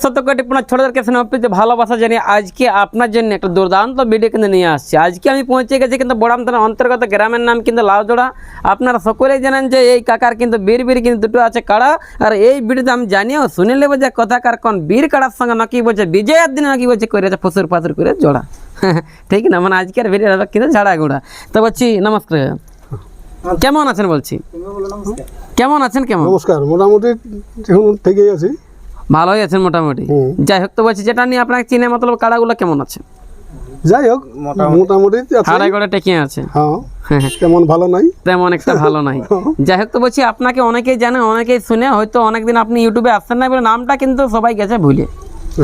সত্যকটি পুনঃ ছোটদের কাছে অপ্রিত ভালোবাসা জানিয়ে আজকে আপনার জন্য একটা দুর্দান্ত ভিডিও কিন্তু নিয়ে আসছি। আজকে আমি পৌঁছে গেছি কিন্তু বড়াম থানার অন্তর্গত গ্রামের নাম কিন্তু লাউজোড়া। আপনারা সকলেই জানেন যে এই কাকার কিন্তু বীর বীর কিন্তু দুটো আছে কাড়া। আর এই ভিডিওতে আমি জানিও শুনে নেব যে কথাকার কোন বীর কাড়ার সঙ্গে নাকি বলছে বিজয়ের দিনে নাকি বলছে করেছে ফসুর ফাসুর করে জোড়া। ঠিক না মানে আজকের ভিডিও কিন্তু ঝাড়া গুড়া। তো বলছি নমস্কার। কেমন আছেন বলছি? কেমন আছেন কেমন? নমস্কার মোটামুটি এখন থেকেই আছি। ভালোই আছেন মোটামুটি। যাই হোক তো বলছি যেটা নিয়ে আপনাকে চিনে মতলব কাড়াগুলো কেমন আছে? যাই হোক মোটামুটি। আছে। হাড়াই করে টেকিয়ে আছে। হ্যাঁ তেমন ভালো নাই। তেমন একটা ভালো নাই। যাই হোক তো বলছি আপনাকে অনেকেই জানে অনেকেই শুনে হয়তো অনেকদিন আপনি ইউটিউবে আসছেন না বলে নামটা কিন্তু সবাই গেছে ভুলে।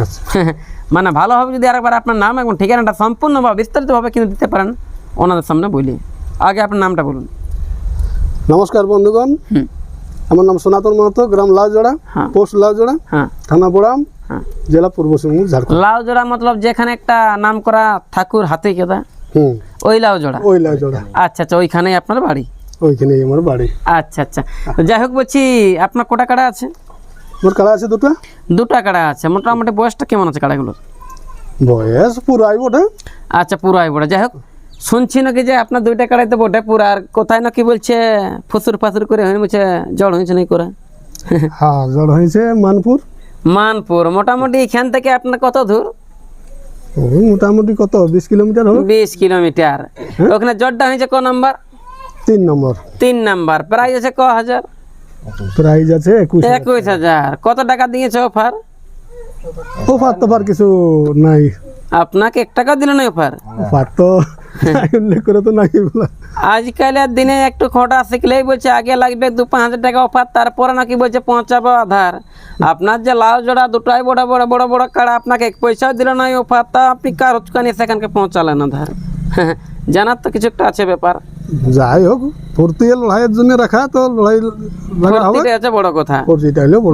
আচ্ছা। মানে ভালোভাবে যদি আরেকবার আপনার নাম এবং ঠিকানাটা সম্পূর্ণ বা বিস্তারিতভাবে কিন্তু দিতে পারেন ওনাদের সামনে বলি আগে আপনার নামটা বলুন। নমস্কার বন্ধুগণ। হুম। আমার নাম সনাতন মাহাতো গ্রাম লাউজোড়া হ্যাঁ। পোস্ট লাউজোড়া হ্যাঁ। থানা বোড়াম হ্যাঁ। জেলা পূর্ব সিংভূম ঝাড়খণ্ড। লাউ জোড়া মতলব যেখানে একটা নাম করা ঠাকুর হাতে কেদা? হুম। ওই লাউজোড়া? ওই লাউজোড়া। আচ্ছা আচ্ছা ওইখানেই আপনার বাড়ি? ওইখানেই আমার বাড়ি। আচ্ছা আচ্ছা। যাই হোক বলছি আপনার কোটা কাড়া আছে? মোর কাড়া আছে দুটো? দুটা কাড়া আছে। মোটামুটি বয়সটা কেমন আছে কাড়াগুলোর? বয়স পুরাই বটে আচ্ছা পুরাই বড় যাই হোক শুনছি নাকি যে আপনার দুইটা কাড়াই তো বটে পুরা আর কোথায় নাকি বলছে ফুসুর ফাসুর করে হয়ে বলছে জড় হয়েছে নাকি করে? হ্যাঁ জড় হয়েছে মানপুর। মানপুর মোটামুটি এখান থেকে আপনার কত দূর? মোটামুটি কত বিশ কিলোমিটার হবে? বিশ কিলোমিটার। ওখানে জড়টা হয়েছে ক নাম্বার? তিন নম্বর। তিন নাম্বার। প্রাইস আছে ক হাজার? প্রাইজ আছে একুশ একুশ হাজার। কত টাকা দিয়েছে অফার? অফার তোফার কিছু নাই। আপনাকে এক টাকা দিল না অফার? অফার তো উল্লেখ করে তো নাই বলা আজকালের দিনে একটু খোঁটা শিখলেই বলছে আগে লাগবে দু পাঁচ হাজার টাকা অফার তারপরে নাকি বলছে পৌঁছাবো আধার। আপনার যে লাউ জোড়া দুটাই বড় বড় বড় বড় কাড়া আপনাকে এক পয়সাও দিল না অফার তা আপনি কার উচকানি সেখানকে পৌঁছালেন আধার? জানার তো কিছু একটা আছে ব্যাপার। যাই হোক ফুর্তি লড়াইয়ের জন্য রাখা তো লড়াই আছে বড় কথা।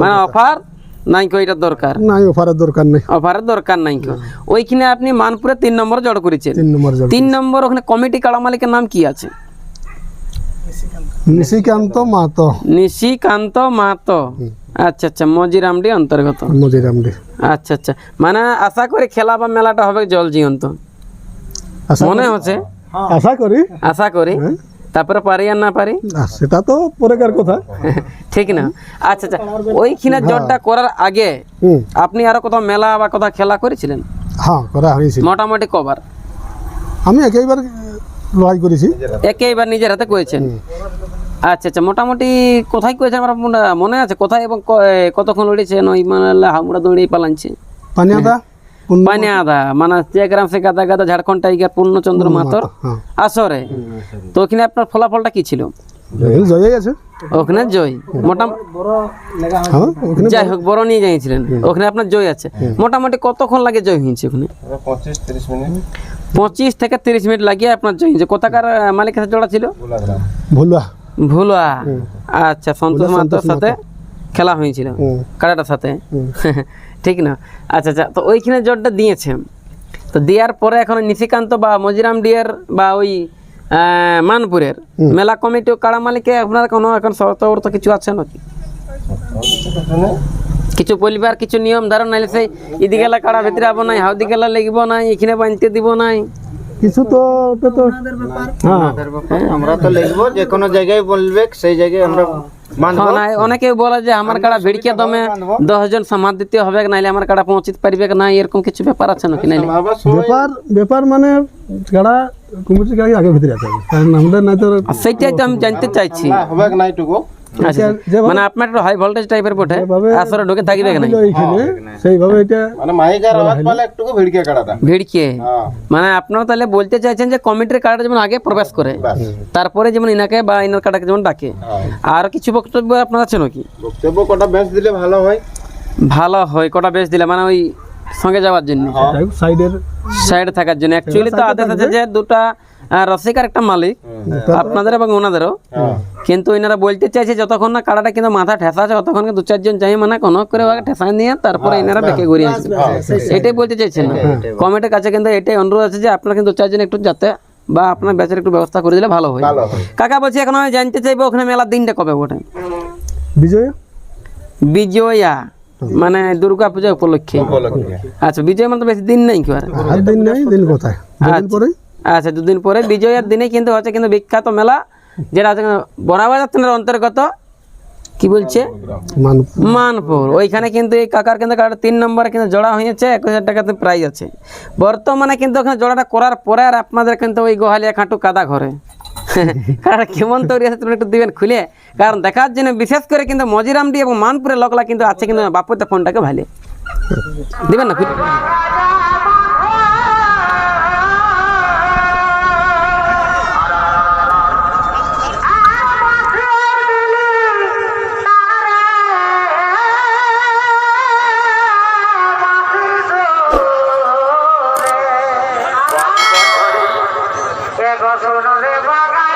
মানে অফার নাই কো এটার দরকার? নাই অফারের দরকার নেই। অফারের দরকার নাই কো। ওইখানে আপনি মানপুরে তিন নম্বর জড় করেছেন। তিন নম্বর তিন নম্বর ওখানে কমিটি কাড়া মালিকের নাম কি আছে? নিশিকান্ত নিশিকান্ত আচ্ছা আচ্ছা মজিরামডি অন্তর্গত। মজিরামডি। আচ্ছা আচ্ছা মানে আশা করি খেলা বা মেলাটা হবে জল জীবন্ত। মনে হচ্ছে? আশা করি। আশা করি। হ্যাঁ। তারপরে পারি আর না পারি? সেটা তো পরেকার কথা। ঠিক না। আচ্ছা আচ্ছা। ওইখানে জটটা করার আগে আপনি আরও কোথাও মেলা বা কোথাও খেলা করেছিলেন? হ্যাঁ করা হয়েছিল। মোটামুটি কবার? আমি একেবার লড়াই করেছি। একেবার নিজের হাতে করেছেন? আচ্ছা আচ্ছা। মোটামুটি কোথায় করেছেন? আমার মনে- আছে। কোথায় এবং কতক্ষণ উড়েছেন ওই মানে হামড়া দৌড়িয়ে পালানছে। পানিয়াদা? পানি আদা মানে সে গাদা গাদা ঝাড়খণ্ড টাইগার পূর্ণচন্দ্র মাতর হ্যাঁ। আসরে। তো ওখানে আপনার ফলাফলটা কি ছিল? ওখানে জয়। মোটাম হ্যাঁ যাই হোক বড় নিয়ে যাইছিলেন। ওখানে আপনার জয় আছে। মোটামুটি কতক্ষণ লাগে জয় হয়েছে ওখানে? পঁচিশ থেকে তিরিশ মিনিট লাগিয়ে আপনার জয় হয়েছে। কোথাকার মালিকের সাথে জোড়া ছিল? ভুলুয়া ভুলুয়া আচ্ছা সন্তোষ মাতার সাথে। খেলা হয়েছিল কারাটার সাথে। ঠিক না? আচ্ছা আচ্ছা তো ওইখানে জোরটা দিয়েছে। তো দেওয়ার পরে এখন নিশিকান্ত বা মজিরাম ডিয়ার বা ওই মানপুরের মেলা কমিটি ও কাড়া মালিকে আপনার কোনো এখন শর্ত কিছু আছে নাকি? কিছু বলবার কিছু নিয়ম ধারণ নাইলে সেই ইদি গেলা কাড়া ভিতরে আবো নাই হাউদি গেলা লিখব নাই এখানে বানতে দিব নাই। কিছু তো ওটা তো হ্যাঁ। আমরা তো লিখব যে কোনো জায়গায় বলবে সেই জায়গায় আমরা হ্যাঁ, অনেকে বলে যে আমার কাটা ভিড়কে দমে দশ জন সমাজ দিতে হবে নাইলে আমার কাটা পৌঁছিতে পারবে না এরকম কিছু ব্যাপার আছে নাকি নাইলে? আবার ব্যাপার ব্যাপার মানে কাটা কমিটির গাড়ি আগে ভিতরে আছে কারণ আমাদের নাই তো আর সেইটাই তো আমি জানতে চাইছি। হবে না আচ্ছা মানে আপনার একটু হাই ভোল্টেজ টাইপের বটে আসরে ঢুকে থাকবে না সেইভাবে এটা মানে মাইকার আওয়াজ পালে একটু ভিড়কে কাটাটা ভিড়কে? হ্যাঁ। মানে আপনারা তাহলে বলতে চাইছেন যে কমিটির কার্ডটা যেমন আগে প্রবেশ করে তারপরে যেমন ইনাকে বা ইনার কাটাকে যেমন ডাকে হ্যাঁ। আর কিছু বক্তব্য আপনার আছে নাকি? বক্তব্য কটা বেশ দিলে ভালো হয়? ভালো হয় কটা বেশ দিলে? মানে ওই সঙ্গে যাওয়ার জন্য। সাইডের সাইডে থাকার জন্য। অ্যাকচুয়ালি তো আদেশ আছে যে দুটা রসিকার একটা মালিক। আপনাদের এবং ওনাদেরও। কিন্তু এনারা বলতে চাইছে যতক্ষণ না কাড়াটা কিন্তু মাথা ঠেসা আছে ততক্ষণ দু চারজন চাই মানে কোনো করে ওকে ঠেসাই নিয়ে তারপরে এনারা বেঁকে ঘুরিয়ে আসবে। এটাই বলতে চাইছেন না। কমিটির কাছে কিন্তু এটাই অনুরোধ আছে যে আপনারা কিন্তু দু চারজন একটু যাতে বা আপনার বেচার একটু ব্যবস্থা করে দিলে ভালো হয়। কাকা বলছি এখন আমি জানতে চাইব ওখানে মেলার দিনটা কবে ওঠে? বিজয়? বিজয়া মানে দুর্গা পূজা উপলক্ষে। আচ্ছা বিজয় মানে তো বেশি দিন নেই কি আর? দিন নেই দিন কোথায়? দুদিন পরেই? আচ্ছা দুদিন পরে বিজয়ের দিনে কিন্তু হচ্ছে কিন্তু বিখ্যাত মেলা যেটা হচ্ছে বড়াবাজার থানার অন্তর্গত কি বলছে? মান মানপুর। ওইখানে কিন্তু এই কাকার কিন্তু কাকার তিন নম্বরে কিন্তু জোড়া হয়েছে এক হাজার টাকাতে প্রাইজ আছে। বর্তমানে কিন্তু ওখানে জোড়াটা করার পরে আর আপনাদের কিন্তু ওই গোহালিয়া খাটু কাদা ঘরে। কারণ কেমন তৈরি আছে তুমি একটু দিবেন খুলে। কারণ দেখার জন্য বিশেষ করে কিন্তু মজিরামডি এবং মানপুরের লোকলা কিন্তু আছে কিন্তু বাপুতে ফোনটাকে ভালো দিবেন না খুলে? এইবার